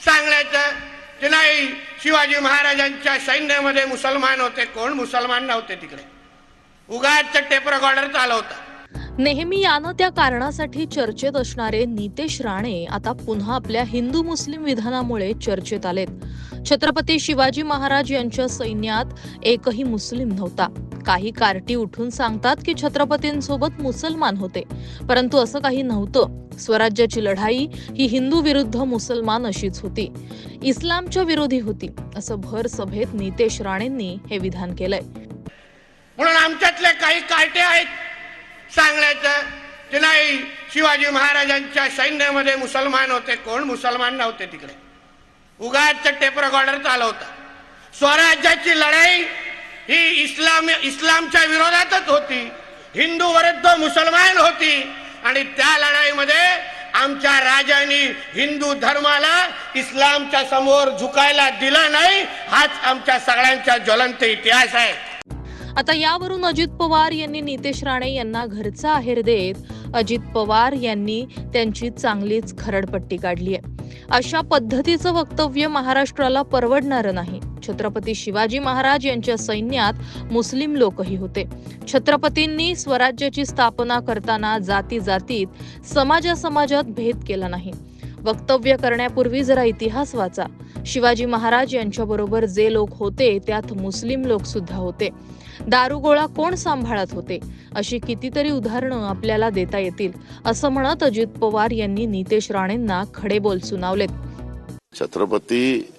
सांगण्याचं की नाही. शिवाजी महाराजांच्या सैन्यामध्ये मुसलमान होते. कोण? मुसलमान नव्हते तिकडे. उगाच टेप रेकॉर्डर चालवता. नेहमी यानं त्या कारणासाठी चर्चेत असणारे नितेश राणे आता पुन्हा आपल्या हिंदू मुस्लिम विधानामुळे चर्चेत आलेत. छत्रपती शिवाजी महाराज यांच्या सैन्यात एकही मुस्लिम नव्हता. काही कार्टी उठून सांगतात की छत्रपतींसोबत मुसलमान होते. परंतु असं काही नव्हतं. स्वराज्याची लढाई ही हिंदू विरुद्ध मुसलमान अशीच होती. इस्लामच्या विरोधी होती असं भर सभेत नितेश राणेंनी हे विधान केलंय. म्हणून आमच्यातले काही कार्टे आहेत. सांगण्याचं की नाही शिवाजी महाराजांच्या सैन्यामध्ये मुसलमान होते. कोण? मुसलमान नव्हते तिकडे. उगाच टेप रेकॉर्डर चालवता स्वराज्याची लढाई ही इस्लाम इस्लामच्या विरोधातच होती. हिंदू विरुद्ध मुसलमान होती. आणि त्या लढाईमध्ये आमच्या राजांनी हिंदू धर्माला इस्लामच्या समोर झुकायला दिला नाही हाच आमच्या सगळ्यांचा ज्वलंत इतिहास आहे. आता यावरून अजित पवार यांनी नितेश राणे यांना घरचा आहेर देत अजित पवार यांनी त्यांची चांगलीच खरडपट्टी काढली आहे. अशा पद्धतीचं वक्तव्य महाराष्ट्राला परवडणारं नाही. छत्रपती शिवाजी महाराज यांच्या सैन्यात मुस्लिम लोकही होते. छत्रपतींनी स्वराज्याची स्थापना करताना जाती जातीत समाजा समाजात भेद केला नाही. वक्तव्य करण्यापूर्वी जरा इतिहास वाचा. शिवाजी महाराज यांच्याबरोबर जे लोक होते त्यात मुस्लिम लोक सुद्धा होते. दारुगोळा कोण सांभाळत होते? अशी कितीतरी उदाहरणं आपल्याला देता येतील असं म्हणत अजित पवार यांनी नितेश राणेंना खडे बोल सुनावलेत. छत्रपती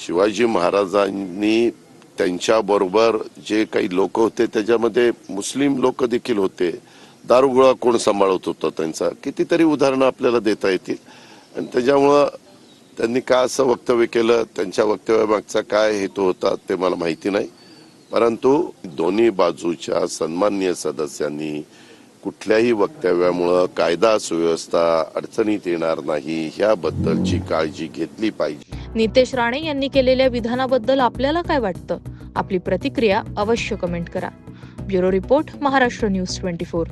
शिवाजी महाराजांनी त्यांच्याबरोबर जे काही लोक होते त्याच्यामध्ये मुस्लिम लोक देखील होते. दारुगोळा कोण सांभाळत होता त्यांचा? कितीतरी उदाहरणं आपल्याला देता येतील. आणि त्याच्यामुळं त्यांनी का असं वक्तव्य केलं? त्यांच्या वक्तव्यामागचा काय हेतू होता ते मला माहिती नाही. परंतु दोन्ही बाजूच्या सन्माननीय सदस्यांनी कुठल्याही वक्तव्यामुळं कायदा सुव्यवस्था अडचणीत येणार नाही ह्याबद्दलची काळजी घेतली पाहिजे. नितेश राणे यांनी केलेल्या विधानाबद्दल आपल्याला काय वाटतं? आपली प्रतिक्रिया अवश्य कमेंट करा. Bureau report Maharashtra news twenty four.